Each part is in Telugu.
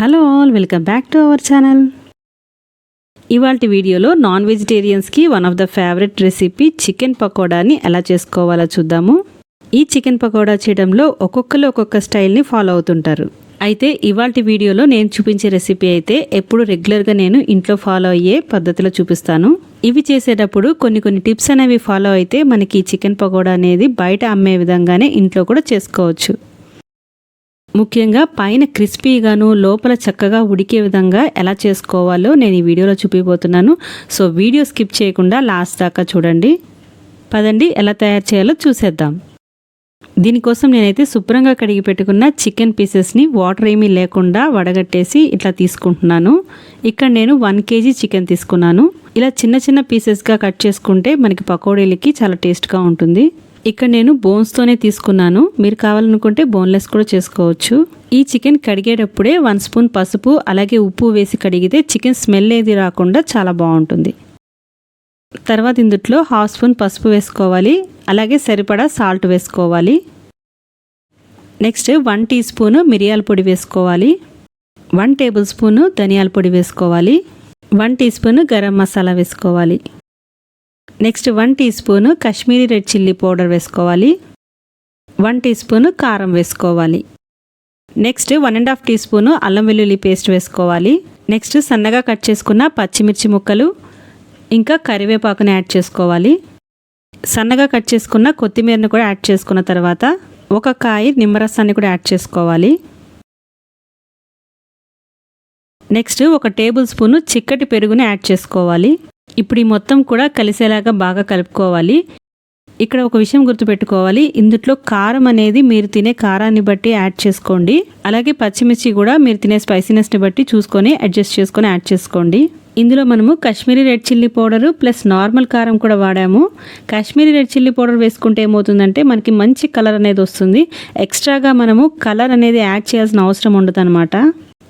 Hello all welcome back to our channel. ఇవాళ వీడియోలో non వెజిటేరియన్స్కి one of the favourite recipe chicken పకోడాని ఎలా చేసుకోవాలో చూద్దాము. ఈ చికెన్ పకోడా చేయడంలో ఒక్కొక్కరు ఒక్కొక్క స్టైల్ని ఫాలో అవుతుంటారు. అయితే ఇవాళ వీడియోలో నేను చూపించే రెసిపీ అయితే ఎప్పుడు రెగ్యులర్గా నేను ఇంట్లో ఫాలో అయ్యే పద్ధతిలో చూపిస్తాను. ఇవి చేసేటప్పుడు కొన్ని కొన్ని టిప్స్ అనేవి ఫాలో అయితే మనకి ఈ చికెన్ పకోడా అనేది బయట అమ్మే విధంగానే ఇంట్లో కూడా చేసుకోవచ్చు. ముఖ్యంగా పైన క్రిస్పీగాను లోపల చక్కగా ఉడికే విధంగా ఎలా చేసుకోవాలో నేను ఈ వీడియోలో చూపిపోతున్నాను సో వీడియో స్కిప్ చేయకుండా లాస్ట్ దాకా చూడండి. పదండి ఎలా తయారు చేయాలో చూసేద్దాం. దీనికోసం నేనైతే శుభ్రంగా కడిగి పెట్టుకున్న చికెన్ పీసెస్ని వాటర్ ఏమీ లేకుండా వడగట్టేసి ఇట్లా తీసుకుంటున్నాను. ఇక్కడ నేను వన్ కేజీ చికెన్ తీసుకున్నాను. ఇలా చిన్న చిన్న పీసెస్గా కట్ చేసుకుంటే మనకి పకోడీలకి చాలా టేస్ట్గా ఉంటుంది. ఇక్కడ నేను బోన్స్తోనే తీసుకున్నాను. మీరు కావాలనుకుంటే బోన్లెస్ కూడా చేసుకోవచ్చు. ఈ చికెన్ కడిగేటప్పుడే వన్ స్పూన్ పసుపు అలాగే ఉప్పు వేసి కడిగితే చికెన్ స్మెల్ ఏది రాకుండా చాలా బాగుంటుంది. తర్వాత ఇందుట్లో హాఫ్ స్పూన్ పసుపు వేసుకోవాలి. అలాగే సరిపడా సాల్ట్ వేసుకోవాలి. నెక్స్ట్ వన్ టీ స్పూన్ మిరియాల పొడి వేసుకోవాలి. వన్ టేబుల్ స్పూన్ ధనియాల పొడి వేసుకోవాలి. One teaspoon garam masala వేసుకోవాలి. Next one teaspoon Kashmiri red chilli powder వేసుకోవాలి. వన్ టీ స్పూన్ కారం వేసుకోవాలి. Next one and half teaspoon అల్లం వెల్లుల్లి పేస్ట్ వేసుకోవాలి. నెక్స్ట్ సన్నగా కట్ చేసుకున్న పచ్చిమిర్చి ముక్కలు ఇంకా కరివేపాకుని యాడ్ చేసుకోవాలి. సన్నగా కట్ చేసుకున్న కొత్తిమీరను కూడా యాడ్ చేసుకున్న తర్వాత ఒక కాయ నిమ్మరసాన్ని కూడా యాడ్ చేసుకోవాలి. నెక్స్ట్ ఒక టేబుల్ స్పూన్ చిక్కటి పెరుగుని యాడ్ చేసుకోవాలి. ఇప్పుడు ఈ మొత్తం కూడా కలిసేలాగా బాగా కలుపుకోవాలి. ఇక్కడ ఒక విషయం గుర్తుపెట్టుకోవాలి. ఇందులో కారం అనేది మీరు తినే కారాన్ని బట్టి యాడ్ చేసుకోండి. అలాగే పచ్చిమిర్చి కూడా మీరు తినే స్పైసీనెస్ని బట్టి చూసుకొని అడ్జస్ట్ చేసుకొని యాడ్ చేసుకోండి. ఇందులో మనము Kashmiri red chilli powder plus normal కారం కూడా వాడాము. కాశ్మీరీ రెడ్ చిల్లీ పౌడర్ వేసుకుంటే ఏమవుతుందంటే మనకి మంచి కలర్ అనేది వస్తుంది. ఎక్స్ట్రాగా మనము కలర్ అనేది యాడ్ చేయాల్సిన అవసరం ఉండదు అనమాట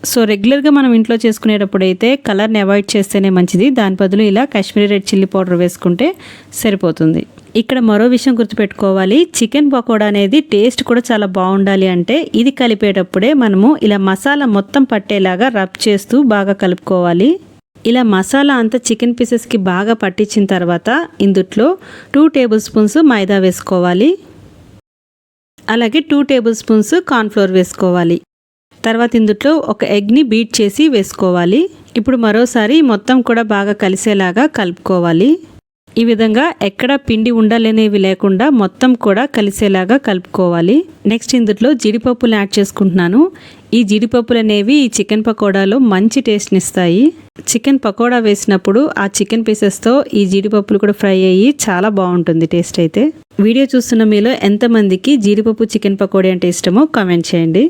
సో రెగ్యులర్గా మనం ఇంట్లో చేసుకునేటప్పుడు అయితే కలర్ని అవాయిడ్ చేస్తేనే మంచిది. దాని బదులు ఇలా కాశ్మీరీ రెడ్ చిల్లీ పౌడర్ వేసుకుంటే సరిపోతుంది. ఇక్కడ మరో విషయం గుర్తుపెట్టుకోవాలి. చికెన్ పకోడా అనేది టేస్ట్ కూడా చాలా బాగుండాలి అంటే ఇది కలిపేటప్పుడే మనము ఇలా మసాలా మొత్తం పట్టేలాగా రబ్ చేస్తూ బాగా కలుపుకోవాలి. ఇలా మసాలా అంతా చికెన్ పీసెస్కి బాగా పట్టించిన తర్వాత ఇందుట్లో టూ టేబుల్ స్పూన్స్ మైదా వేసుకోవాలి. అలాగే టూ టేబుల్ స్పూన్స్ కార్న్ఫ్లోర్ వేసుకోవాలి. తర్వాత ఇందులో ఒక ఎగ్ని బీట్ చేసి వేసుకోవాలి. ఇప్పుడు మరోసారి మొత్తం కూడా బాగా కలిసేలాగా కలుపుకోవాలి. ఈ విధంగా ఎక్కడ పిండి ఉండలేనివి లేకుండా మొత్తం కూడా కలిసేలాగా కలుపుకోవాలి. నెక్స్ట్ ఇందులో జీడిపప్పులు యాడ్ చేసుకుంటున్నాను. ఈ జీడిపప్పులు అనేవి ఈ చికెన్ పకోడాలో మంచి టేస్ట్ని ఇస్తాయి చికెన్ పకోడా వేసినప్పుడు ఆ చికెన్ పీసెస్తో ఈ జీడిపప్పులు కూడా ఫ్రై అయ్యి చాలా బాగుంటుంది టేస్ట్ అయితే. వీడియో చూస్తున్న మీలో ఎంతమందికి జీడిపప్పు చికెన్ పకోడీ అంటే ఇష్టమో కామెంట్ చేయండి.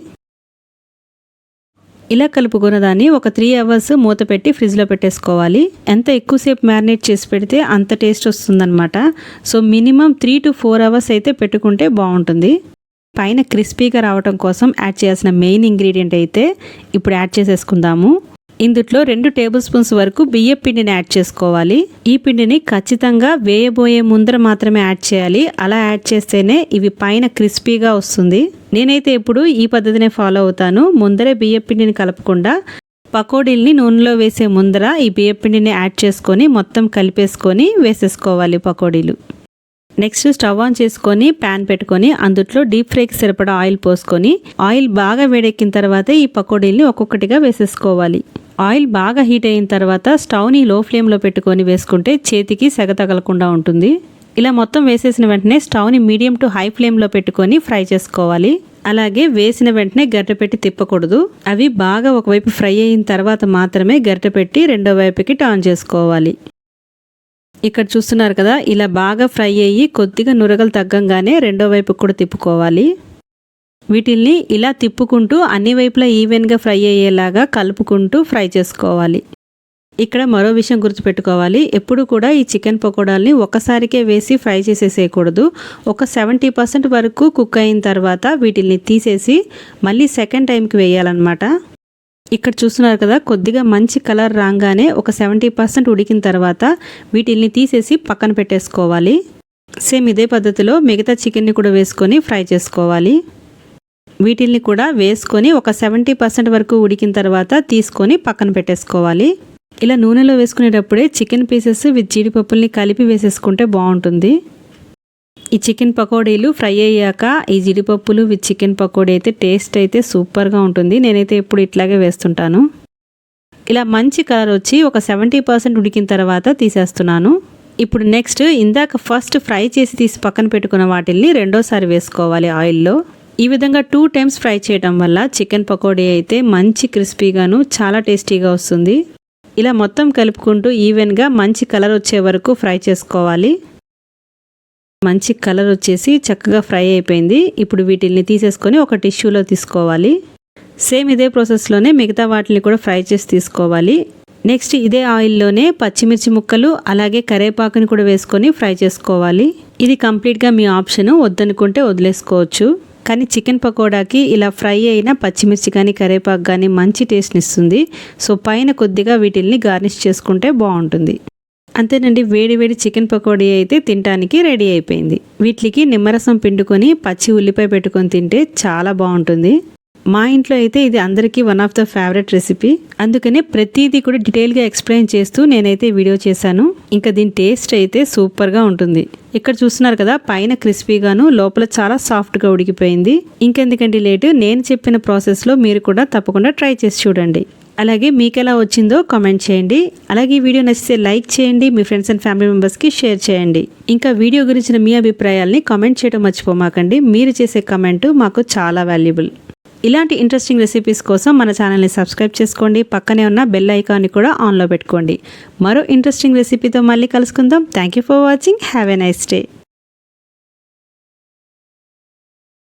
ఇలా కలుపుకున్న దాన్ని ఒక త్రీ అవర్స్ మూత పెట్టి ఫ్రిడ్జ్లో పెట్టేసుకోవాలి. ఎంత ఎక్కువసేపు మ్యారినేట్ చేసి పెడితే అంత టేస్ట్ వస్తుందన్నమాట. So minimum three to four hours అయితే పెట్టుకుంటే బాగుంటుంది. పైన క్రిస్పీగా రావటం కోసం యాడ్ చేయాల్సిన మెయిన్ ఇంగ్రీడియంట్ అయితే ఇప్పుడు యాడ్ చేసేసుకుందాము. ఇందుట్లో రెండు టేబుల్ స్పూన్స్ వరకు బియ్య పిండిని యాడ్ చేసుకోవాలి. ఈ పిండిని ఖచ్చితంగా వేయబోయే ముందర మాత్రమే యాడ్ చేయాలి. అలా యాడ్ చేస్తేనే ఇవి పైన క్రిస్పీగా వస్తుంది. నేనైతే ఎప్పుడు ఈ పద్ధతినే ఫాలో అవుతాను. ముందరే బియ్య పిండిని కలపకుండా పకోడీల్ని నూనెలో వేసే ముందర ఈ బియ్య పిండిని యాడ్ చేసుకొని మొత్తం కలిపేసుకొని వేసేసుకోవాలి పకోడీలు. నెక్స్ట్ స్టవ్ ఆన్ చేసుకొని ప్యాన్ పెట్టుకొని అందుట్లో డీప్ ఫ్రైకి సరిపడా ఆయిల్ పోసుకొని ఆయిల్ బాగా వేడెక్కిన తర్వాత ఈ పకోడీల్ని ఒక్కొక్కటిగా వేసేసుకోవాలి. ఆయిల్ బాగా హీట్ అయిన తర్వాత స్టవ్ని లో ఫ్లేమ్లో పెట్టుకొని వేసుకుంటే చేతికి సెగ తగలకుండా ఉంటుంది. ఇలా మొత్తం వేసేసిన వెంటనే స్టవ్ని మీడియం టు హై ఫ్లేమ్లో పెట్టుకొని ఫ్రై చేసుకోవాలి. అలాగే వేసిన వెంటనే గరిట పెట్టి తిప్పకూడదు. అవి బాగా ఒకవైపు ఫ్రై అయిన తర్వాత మాత్రమే గరిట పెట్టి రెండో వైపుకి టర్న్ చేసుకోవాలి. ఇక్కడ చూస్తున్నారు కదా ఇలా బాగా ఫ్రై అయ్యి కొద్దిగా నురగలు తగ్గంగానే రెండో వైపు కూడా తిప్పుకోవాలి. వీటిల్ని ఇలా తిప్పుకుంటూ అన్ని వైపులా ఈవెన్గా ఫ్రై అయ్యేలాగా కలుపుకుంటూ ఫ్రై చేసుకోవాలి. ఇక్కడ మరో విషయం గుర్తుపెట్టుకోవాలి. ఎప్పుడు కూడా ఈ చికెన్ పకోడాల్ని ఒకసారికే వేసి ఫ్రై చేసేసేయకూడదు. ఒక సెవెంటీ పర్సెంట్ వరకు కుక్ అయిన తర్వాత వీటిల్ని తీసేసి మళ్ళీ సెకండ్ టైంకి వేయాలన్నమాట. ఇక్కడ చూస్తున్నారు కదా కొద్దిగా మంచి కలర్ రాగానే ఒక సెవెంటీ పర్సెంట్ ఉడికిన తర్వాత వీటిల్ని తీసేసి పక్కన పెట్టేసుకోవాలి. సేమ్ ఇదే పద్ధతిలో మిగతా చికెన్ని కూడా వేసుకొని ఫ్రై చేసుకోవాలి. వీటిల్ని కూడా వేసుకొని ఒక సెవెంటీ పర్సెంట్ వరకు ఉడికిన తర్వాత తీసుకొని పక్కన పెట్టేసుకోవాలి. ఇలా నూనెలో వేసుకునేటప్పుడే చికెన్ పీసెస్ విత్ జీడిపప్పుల్ని కలిపి వేసేసుకుంటే బాగుంటుంది. ఈ చికెన్ పకోడీలు ఫ్రై అయ్యాక ఈ జీడిపప్పులు విత్ చికెన్ పకోడీ అయితే టేస్ట్ అయితే సూపర్గా ఉంటుంది. నేనైతే ఇప్పుడు ఇట్లాగే వేస్తుంటాను. ఇలా మంచి కలర్ వచ్చి ఒక సెవెంటీ పర్సెంట్ ఉడికిన తర్వాత తీసేస్తున్నాను. ఇప్పుడు నెక్స్ట్ ఇందాక ఫస్ట్ ఫ్రై చేసి తీసి పక్కన పెట్టుకున్న వాటిల్ని రెండోసారి వేసుకోవాలి ఆయిల్లో. ఈ విధంగా టూ టైమ్స్ ఫ్రై చేయడం వల్ల చికెన్ పకోడీ అయితే మంచి క్రిస్పీగాను చాలా టేస్టీగా వస్తుంది. ఇలా మొత్తం కలుపుకుంటూ ఈవెన్గా మంచి కలర్ వచ్చే వరకు ఫ్రై చేసుకోవాలి. మంచి కలర్ వచ్చేసి చక్కగా ఫ్రై అయిపోయింది. ఇప్పుడు వీటిల్ని తీసేసుకొని ఒక టిష్యూలో తీసుకోవాలి. సేమ్ ఇదే ప్రాసెస్లోనే మిగతా వాటిని కూడా ఫ్రై చేసి తీసుకోవాలి. నెక్స్ట్ ఇదే ఆయిల్లోనే పచ్చిమిర్చి ముక్కలు అలాగే కరేపాకుని కూడా వేసుకొని ఫ్రై చేసుకోవాలి. ఇది కంప్లీట్గా మీ ఆప్షన్ వద్దనుకుంటే వదిలేసుకోవచ్చు. కానీ చికెన్ పకోడాకి ఇలా ఫ్రై అయిన పచ్చిమిర్చి కానీ కరేపాకు కానీ మంచి టేస్ట్ని ఇస్తుంది. సో పైన కొద్దిగా వీటిల్ని గార్నిష్ చేసుకుంటే బాగుంటుంది. అంతేనండి వేడి వేడి చికెన్ పకోడీ అయితే తినడానికి రెడీ అయిపోయింది. వీటికి నిమ్మరసం పిండుకొని పచ్చి ఉల్లిపాయ పెట్టుకొని తింటే చాలా బాగుంటుంది. మా ఇంట్లో అయితే ఇది అందరికీ one of the favourite recipe అందుకనే ప్రతిదీ కూడా డీటెయిల్గా ఎక్స్ప్లెయిన్ చేస్తూ నేనైతే వీడియో చేశాను. ఇంకా దీని టేస్ట్ అయితే సూపర్గా ఉంటుంది. ఇక్కడ చూస్తున్నారు కదా పైన క్రిస్పీగాను లోపల చాలా సాఫ్ట్గా ఉడికిపోయింది. ఇంకెందుకంటే లేటు నేను చెప్పిన ప్రాసెస్లో మీరు కూడా తప్పకుండా ట్రై చేసి చూడండి. అలాగే మీకు ఎలా వచ్చిందో కామెంట్ చేయండి. అలాగే ఈ వీడియో నచ్చితే లైక్ చేయండి మీ ఫ్రెండ్స్ అండ్ ఫ్యామిలీ మెంబర్స్కి షేర్ చేయండి. ఇంకా వీడియో గురించిన మీ అభిప్రాయాల్ని కామెంట్ చేయడం మర్చిపోమాకండి. మీరు చేసే కమెంట్ మాకు చాలా వాల్యుబుల్ ఇలాంటి ఇంట్రెస్టింగ్ రెసిపీస్ కోసం మన ఛానల్ని సబ్స్క్రైబ్ చేసుకోండి. పక్కనే ఉన్న బెల్ ఐకాన్ని కూడా ఆన్లో పెట్టుకోండి. మరో ఇంట్రెస్టింగ్ రెసిపీతో మళ్ళీ కలుసుకుందాం. Thank you for watching have a nice day